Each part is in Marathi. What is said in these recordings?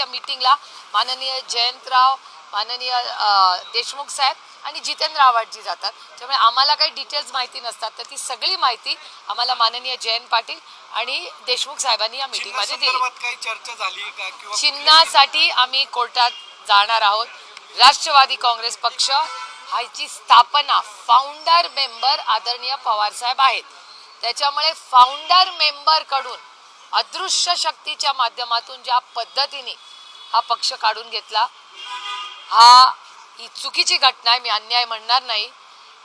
पक्षाच्या मीटिंगला माननीय जयंतराव माननीय देशमुख साहेब आणि जितेंद्र आव्हाडजी जातात. त्यामुळे आम्हाला काही डिटेल्स माहिती नसतात तर ती सगळी माहिती आम्हाला माननीय जयंत पाटील आणि देशमुख साहेबांनी या मीटिंगमध्ये दिली. चर्चा झाली चिन्हासाठी आम्ही कोर्टात जाणार आहोत. राष्ट्रवादी काँग्रेस पक्ष ह्याची स्थापना फाउंडर मेंबर आदरणीय पवार साहेब आहेत. त्याच्यामुळे फाउंडर मेंबरकडून अदृश्य शक्तीच्या माध्यमातून ज्या पद्धतीने हा पक्ष काढून घेतला हा ही चुकीची घटना आहे मी अन्याय म्हणणार नाही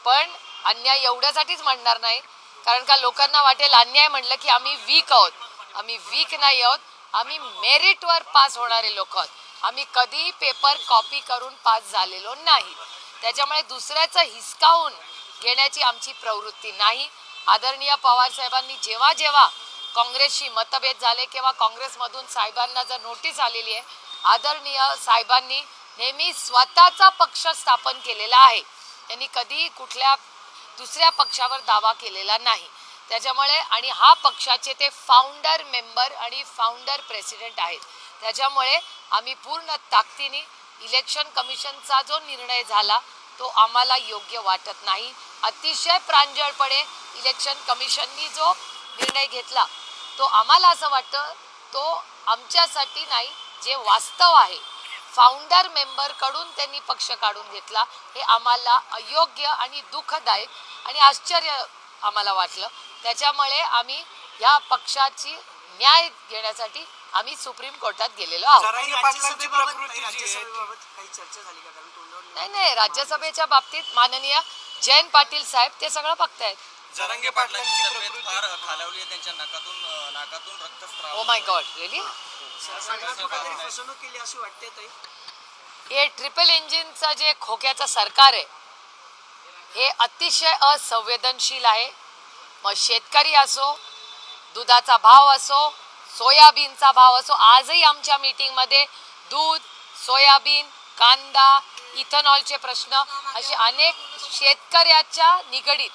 पण अन्याय एवढ्यासाठीच म्हणणार नाही कारण का लोकांना वाटेल अन्याय म्हणलं की आम्ही वीक आहोत. आम्ही वीक नाही आहोत आम्ही मेरिटवर पास होणारे लोक आहोत. आम्ही कधी पेपर कॉपी करून पास झालेलो नाही. त्याच्यामुळे दुसऱ्याचं हिसकावून घेण्याची आमची प्रवृत्ती नाही. आदरणीय पवार साहेबांनी जेव्हा जेव्हा काँग्रेसशी मतभेद झाले किंवा काँग्रेसमधून साहेबांना जर नोटीस आलेली आहे आदरणीय साहेबांनी नेहमी स्वतःचा पक्ष स्थापन केलेला आहे. त्यांनी कधीही कुठल्या दुसऱ्या पक्षावर दावा केलेला नाही. त्याच्यामुळे आणि हा पक्षाचे ते फाउंडर मेंबर आणि फाउंडर प्रेसिडेंट आहेत. त्याच्यामुळे आम्ही पूर्ण ताकदीने इलेक्शन कमिशनचा जो निर्णय झाला तो आम्हाला योग्य वाटत नाही. अतिशय प्रांजळपणे इलेक्शन कमिशननी जो निर्णय घेतला तो आम्हाला असं वाटतं तो आमच्यासाठी नाही जे वास्तव आहे. फाउंडर मेंबरकडून त्यांनी पक्ष काढून घेतला. हे आम्हाला अयोग्य आणि दुःखदायक आणि आश्चर्य आम्हाला वाटलं. त्याच्यामुळे आम्ही या पक्षाची न्याय घेण्यासाठी आम्ही सुप्रीम कोर्टात गेलेलो आहोत. नाही नाही राज्यसभेच्या बाबतीत माननीय जयंत पाटील साहेब ते सगळं बघतायत. जरांगे पाटलांची तब्येत प्रकृती. फार खालावली आहे त्यांच्या नाकातून नाकातून रक्तस्राव. ओ माय गॉड रिअली फसवणूक केली अशी वाटते ताई. हे ट्रिपल इंजिनचं जे खोक्याचं सरकार आहे हे अतिशय असंवेदनशील आहे. मग शेतकरी असो दुधाचा भाव असो सोयाबीनचा भाव असो आजही आमच्या मीटिंगमध्ये दूध सोयाबीन कांदा इथेनॉलचे प्रश्न असे अनेक शेतकऱ्याच्या निगडीत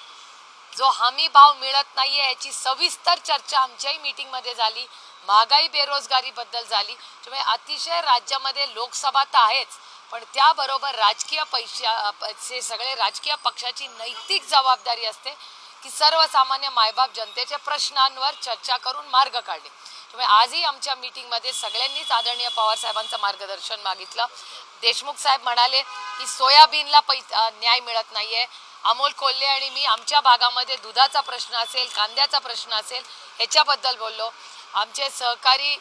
जो हमी भाव मिळत नाहीये याची सविस्तर चर्चा आमच्याही मीटिंगमध्ये झाली. महागाई बेरोजगारीबद्दल झाली. त्यामुळे अतिशय राज्यामध्ये लोकसभा तर आहेच पण त्याबरोबर राजकीय पैशाचे पैसे सगळे राजकीय पक्षाची नैतिक जबाबदारी असते की सर्वसामान्य मायबाप जनतेच्या प्रश्नांवर चर्चा करून मार्ग काढले त्यामुळे आजही आमच्या मीटिंगमध्ये सगळ्यांनीच आदरणीय पवार साहेबांचं मार्गदर्शन मागितलं. देशमुख साहेब म्हणाले की सोयाबीनला पै न्याय मिळत नाहीये. अमोल कोल्हे आणि मी आमच्या भागामध्ये दुधाचा प्रश्न असेल कांद्याचा प्रश्न असेल ह्याच्याबद्दल बोललो. आमचे सहकारी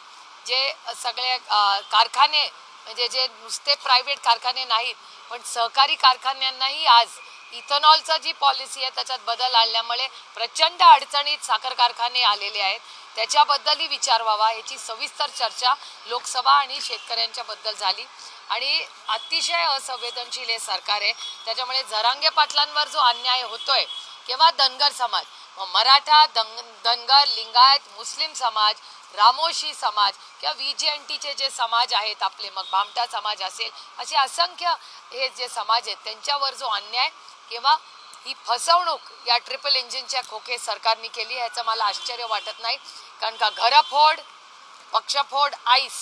जे सगळे कारखाने म्हणजे जे नुसते प्रायव्हेट कारखाने नाहीत पण सहकारी कारखान्यांनाही आज इथेनॉलचा जी पॉलिसी आहे त्याच्यात बदल आणल्यामुळे प्रचंड अडचणीत साखर कारखाने आलेले आहेत. त्याच्याबद्दलही विचार व्हावा याची सविस्तर चर्चा लोकसभा आणि शेतकऱ्यांच्याबद्दल झाली. आणि अतिशय असंवेदनशील हे सरकार आहे. त्याच्यामुळे जरांगे पाटलांवर जो अन्याय होतोय किंवा धनगर समाज मराठा दंग धनगर लिंगायत मुस्लिम समाज रामोशी समाज किंवा व्ही जी एन टीचे जे समाज आहेत आपले मग भामटा समाज असेल असे असंख्य हे जे समाज आहेत त्यांच्यावर जो अन्याय किंवा ही फसवणूक या ट्रिपल इंजिनच्या खोके सरकारने केली ह्याचं मला आश्चर्य वाटत नाही. कारण का घरफोड पक्षफोड आईस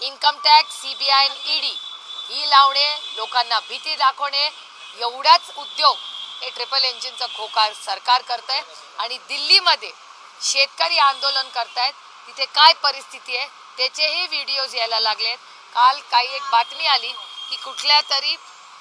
इन्कम टॅक्स सीबीआय आणि ईडी ही लावणे लोकांना भीती दाखवणे एवढाच उद्योग हे ट्रिपल इंजिनचं खोकार सरकार करतंय. आणि दिल्लीमध्ये शेतकरी आंदोलन करतायत. तिथे काय परिस्थिती आहे? त्याचेही व्हिडिओज यायला लागलेत. काल काही एक बातमी आली की कुठल्या तरी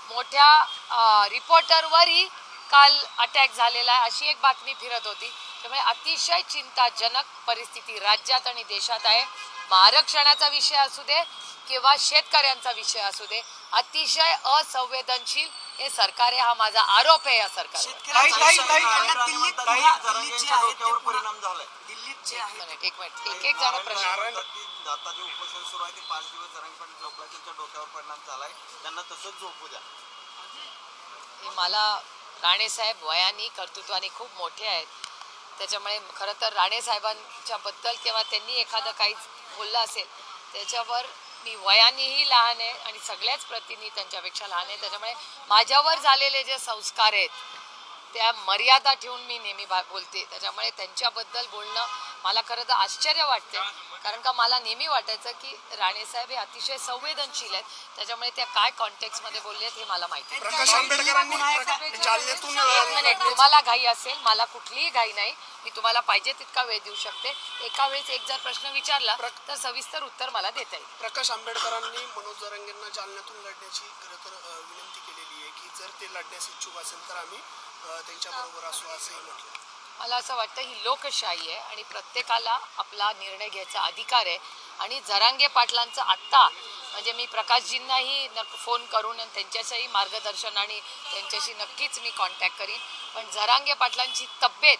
मोठ्या रिपोर्टरवरही काल अटॅक झालेला आहे अशी एक बातमी फिरत होती. त्यामुळे अतिशय चिंताजनक परिस्थिती राज्यात आणि देशात आहे. मग आरक्षणाचा विषय असू दे किंवा शेतकऱ्यांचा विषय असू दे अतिशय असंवेदनशील हे सरकार आहे. हा माझा आरोप आहे या सरकार. एक आहे मिनिट एक मिनिट. एक एक जण प्रश्न. आता जे उपोषण सुरू आहे. ते पाच दिवस झोपला त्यांच्या डोक्यावर परिणाम झालाय. त्यांना तसंच झोपू द्या. हे मला राणेसाहेब वयाने कर्तृत्वाने खूप मोठे आहेत. त्याच्यामुळे खरं तर राणेसाहेबांच्या बद्दल किंवा त्यांनी एखादं काही बोललं असेल त्याच्यावर मी वयानेही लहान आहे आणि सगळ्याच प्रतींनी त्यांच्यापेक्षा लहान आहे. त्याच्यामुळे माझ्यावर झालेले जे संस्कार आहेत त्या मर्यादा ठेवून मी नेहमी बोलते. त्याच्यामुळे त्यांच्याबद्दल बोलणं मला खरं तर आश्चर्य वाटते कारण का मला नेहमी वाटायचं की राणेसाहेब हे अतिशय संवेदनशील आहेत. त्याच्यामुळे त्या काय कॉन्टेक्स्टमध्ये बोलले आहेत हे मला माहिती मिनिट तुम्हाला घाई असेल मला कुठलीही घाई नाही. मी तुम्हाला पाहिजे तितका वेळ देऊ शकते. एका वेळेस एक जर प्रश्न विचारला तर सविस्तर उत्तर मला देता येईल. प्रकाश आंबेडकरांनी मनोज जरंगेंना जालन्यातून लढण्याची खरं तर विनंती केलेली आहे की जर ते लढण्यास इच्छुक असेल तर आम्ही त्यांच्याबरोबर असू असंही म्हटलं. मला असं वाटतं ही लोकशाही आहे आणि प्रत्येकाला आपला निर्णय घ्यायचा अधिकार आहे. आणि जरांगे पाटलांचं आत्ता म्हणजे मी प्रकाशजींनाही नक फोन करून आणि मार्गदर्शन आणि त्यांच्याशी नक्कीच मी कॉन्टॅक्ट करीन. पण जरांगे पाटलांची तब्येत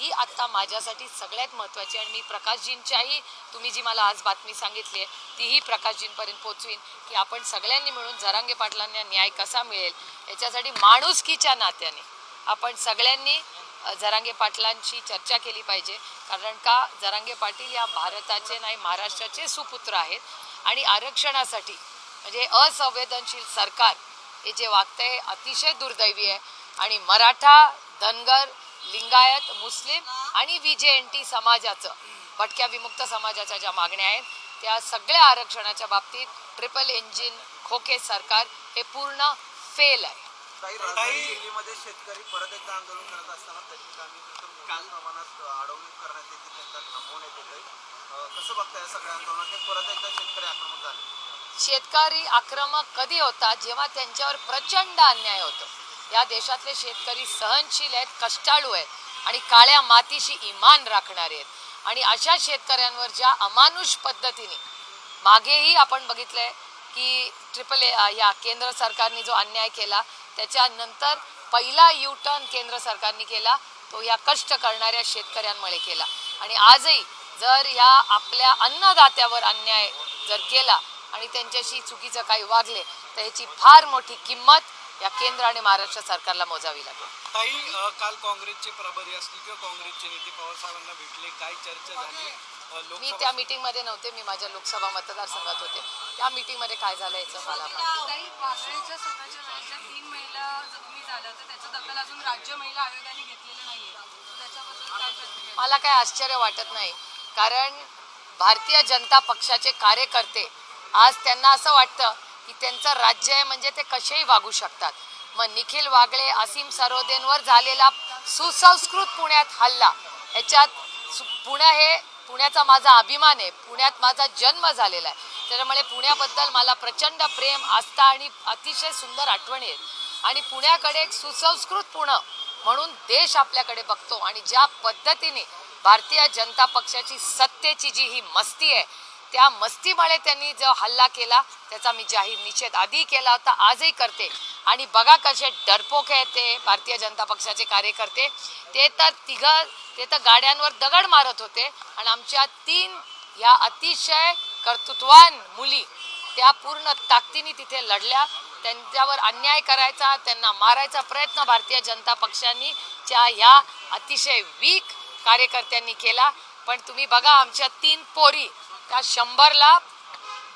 ही आत्ता माझ्यासाठी सगळ्यात महत्त्वाची आहे आणि मी प्रकाशजींच्याही तुम्ही जी मला आज बातमी सांगितली आहे तीही प्रकाशजींपर्यंत पोचवीन की आपण सगळ्यांनी मिळून जरांगे पाटलांना न्याय कसा मिळेल याच्यासाठी माणुसकीच्या नात्याने. आपण सगळ्यांनी जरांगे पाटलांशी चर्चा केली पाहिजे. कारण का जरांगे पाटील या भारताचे नाही महाराष्ट्राचे सुपुत्र आहेत. आणि आरक्षणासाठी म्हणजे असंवेदनशील सरकार हे जे वागतंय अतिशय दुर्दैवी आहे. आणि मराठा धनगर लिंगायत मुस्लिम आणि व्ही जे एन टी समाजाचं भटक्या विमुक्त समाजाच्या ज्या मागण्या आहेत त्या सगळ्या आरक्षणाच्या बाबतीत ट्रिपल इंजिन खोके सरकार हे पूर्ण फेल आहे. काही दिल्लीमध्ये शेतकरी परत एकदा आंदोलन करत असताना मोठ्या प्रमाणात अडवणूक करण्यात येते त्यांना थांबवण्यात येते कसं बघताय या सगळ्या आंदोलनात? परत एकदा शेतकरी आक्रमक झाले. शेतकरी आक्रमक कधी होतात जेव्हा त्यांच्यावर प्रचंड अन्याय होतो. या देशातले शेतकरी सहनशील आहेत कष्टाळू आहेत आणि काळ्या मातीशी इमान राखणारे आहेत. आणि अशा शेतकऱ्यांवर ज्या अमानुष पद्धतीने मागेही आपण बघितलंय की ट्रिपल ए या केंद्र सरकारने जो अन्याय केला त्याच्यानंतर पहिला यू टर्न केंद्र सरकारने केला तो या कष्ट करणाऱ्या शेतकऱ्यांमुळे केला. आणि आजही जर या आपल्या अन्नदात्यावर अन्याय जर केला आणि त्यांच्याशी चुकीचं काही वागले तर याची फार मोठी किंमत या केंद्र आणि महाराष्ट्र सरकारला मोजावी लागेल. काही काल काँग्रेसचे प्रभारी असतील किंवा काँग्रेसचे नेते पवार साहेबांना भेटले काय चर्चा झाली? मी त्या मीटिंगमध्ये नव्हते मी माझ्या लोकसभा मतदारसंघात होते. त्या मीटिंगमध्ये काय झालं याचं मला तीन महिला जखमी झाल्या तर त्याचं दखल अजून राज्य महिला आयोगाने घेतलेलं नाहीये. तर त्याच्याबद्दल काय प्रतिक्रिया? मला काय आश्चर्य वाटत नाही. कारण भारतीय जनता पक्षाचे कार्यकर्ते आज त्यांना असं वाटतं की त्यांचं राज्य आहे म्हणजे ते कसेही वागू शकतात. मग निखिल वागळे असीम सरोदेंवर झालेला सुसंस्कृत पुण्यात हल्ला. ह्याच्यात सु- पुणे हे पुण्याचा माझा अभिमान आहे. पुण्यात माझा जन्म झालेला आहे. त्याच्यामुळे पुण्याबद्दल मला प्रचंड प्रेम आस्था आणि अतिशय सुंदर आठवणी आहेत. आणि पुण्याकडे एक सुसंस्कृत पुणे म्हणून देश आपल्याकडे बघतो आणि ज्या पद्धतीने भारतीय जनता पक्षाची सत्तेची जी ही मस्ती आहे त्या मस्तीमुळे त्यांनी जो हल्ला केला त्याचा मी जाहीर निषेध आधी केला होता आजही करते. आणि बघा कसे डरपोक आहेत ते भारतीय जनता पक्षाचे कार्यकर्ते. ते तर तिघ ते तर गाड्यांवर दगड मारत होते. आणि आमच्या तीन ह्या अतिशय कर्तृत्वान मुली त्या पूर्ण ताकदीने तिथे लढल्या. त्यांच्यावर अन्याय करायचा त्यांना मारायचा प्रयत्न भारतीय जनता पक्षांनी च्या ह्या अतिशय वीक कार्यकर्त्यांनी केला. पण तुम्ही बघा आमच्या तीन पोरी त्या शंभरला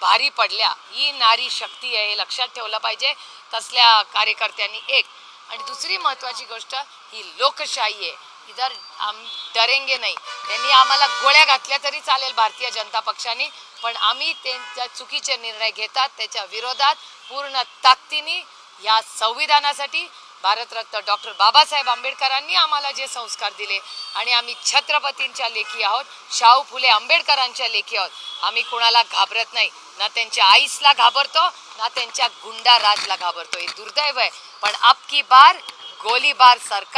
भारी पडल्या. ही नारी शक्ती आहे हे लक्षात ठेवलं पाहिजे. तसल्या कार्यकर्त्यांनी एक. आणि दुसरी महत्त्वाची गोष्ट ही लोकशाही आहे. इधर आम डरेंगे नाही. त्यांनी आम्हाला गोळ्या घातल्या तरी चालेल भारतीय जनता पक्षाने. पण आम्ही त्यांच्या चुकीचे निर्णय घेतात त्याच्या विरोधात पूर्ण ताकदीने या संविधानासाठी भारतरत्न डॉक्टर बाबासाहेब आंबेडकरांनी आम्हाला जे संस्कार दिले आणि आम्ही छत्रपतींच्या लेखी आहोत शाहू फुले आंबेडकरांच्या लेखी आहोत. आम्ही कोणाला घाबरत नाही. ना त्यांच्या आईसला घाबरतो ना त्यांच्या गुंडा राजला घाबरतो. हे दुर्दैव आहे. पण आपकी की बार गोलीबार सरकार